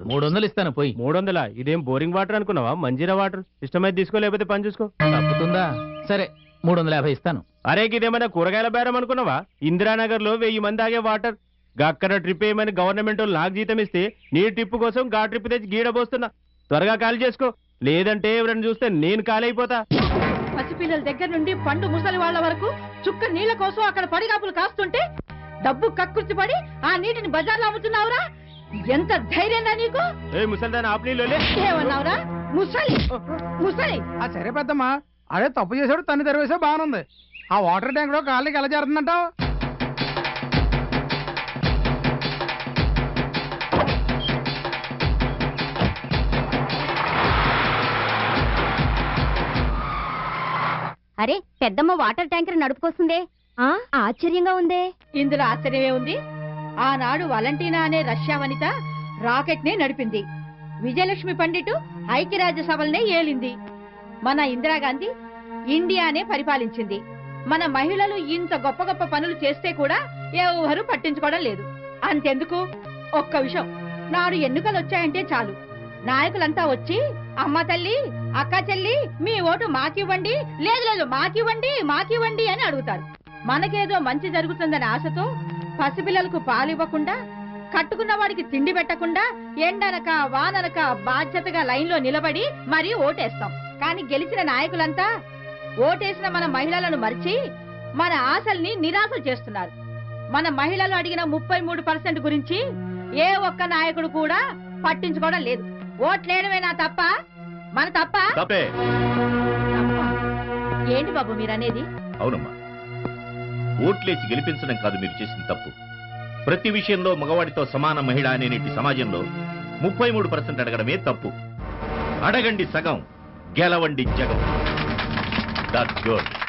మూడు వందలు ఇస్తాను పోయి. మూడు వందల ఇదేం బోరింగ్ వాటర్ అనుకున్నావా? మంజీరా వాటర్? ఇష్టమైతే తీసుకో లేకపోతే పని చూసుకో. తప్పుతుందా? సరే మూడు వందల యాభై ఇస్తాను. అరే ఇదేమైనా కూరగాయల బేరం అనుకున్నావా? ఇందిరానగర్లో వెయ్యి మంది ఆగే వాటర్. అక్కడ ట్రిప్ వేయమని గవర్నమెంట్ నాకు జీతం ఇస్తే నీ ట్రిప్ కోసం గా ట్రిప్ తెచ్చి గీడ పోస్తున్నా. త్వరగా ఖాళీ చేసుకో. లేదంటే ఎవరైనా చూస్తే నేను ఖాళీ అయిపోతా. పసిపిల్లల దగ్గర నుండి పండు ముసలి వాళ్ళ వరకు చుక్క నీళ్ళ కోసం అక్కడ పడిగాపులు కాస్తుంటే డబ్బు కక్కుర్చి పడి ఆ నీటిని బజార్లో అమ్ముతున్నావురా? ఎంత ధైర్యంగా నీకు? ఏ ముసల్దాన్ ఆప్లీలో ఏమన్నావురా? ముసలి ముసలి. ఆ సరే పెద్దమ్మా అదే తప్పు చేసాడు తన్ని తెరవేసా బాగానుంది ఆ వాటర్ ట్యాంక్లో కాళ్ళకి ఎలా జరుగుతుందంటావు అరే పెద్దమ్మ వాటర్ ట్యాంకర్ నడుపుకొస్తుందే. ఆ ఆశ్చర్యంగా ఉందే. ఇందులో ఆశ్చర్యమే ఉంది. ఆనాడు వలంటీనా అనే రష్యా వనిత రాకెట్ నే నడిపింది. విజయలక్ష్మి పండిటు ఐక్యరాజ్య సభలనే ఏలింది. మన ఇందిరాగాంధీ ఇండియానే పరిపాలించింది. మన మహిళలు ఇంత గొప్ప గొప్ప పనులు చేస్తే కూడా ఎవరు పట్టించుకోవడం లేదు. అంతెందుకు? ఒక్క విషయం. నాడు ఎన్నికలు వచ్చాయంటే చాలు. నాయకులంతా వచ్చి అమ్మ తల్లి అక్క చెల్లి మీ ఓటు మాకివ్వండి లేదు లేదు మాకివ్వండి మాకివ్వండి అని అడుగుతారు. మనకేదో మంచి జరుగుతుందనే ఆశతో పసిపిల్లలకు పాలివ్వకుండా కట్టుకున్న వాడికి తిండి పెట్టకుండా ఎండనక వాననక బాధ్యతగా లైన్లో నిలబడి మరీ ఓటేస్తాం. కానీ గెలిచిన నాయకులంతా ఓటేసిన మన మహిళలను మరిచి మన ఆశల్ని నిరాశ చేస్తున్నారు. మన మహిళలు అడిగిన ముప్పై మూడు పర్సెంట్ గురించి ఏ ఒక్క నాయకుడు కూడా పట్టించుకోవడం లేదు. ఓట్లేయడమేనా తప్ప? మన తప్ప. ఏంటి బాబు మీరనేది? అవునమ్మా. ఓట్లేసి గెలిపించడం కాదు మీరు చేసిన తప్పు. ప్రతి విషయంలో మగవాడితో సమాన మహిళ అనేటి సమాజంలో ముప్పై మూడు పర్సెంట్ అడగడమే తప్పు. అడగండి సగం గెలవండి జగం. That good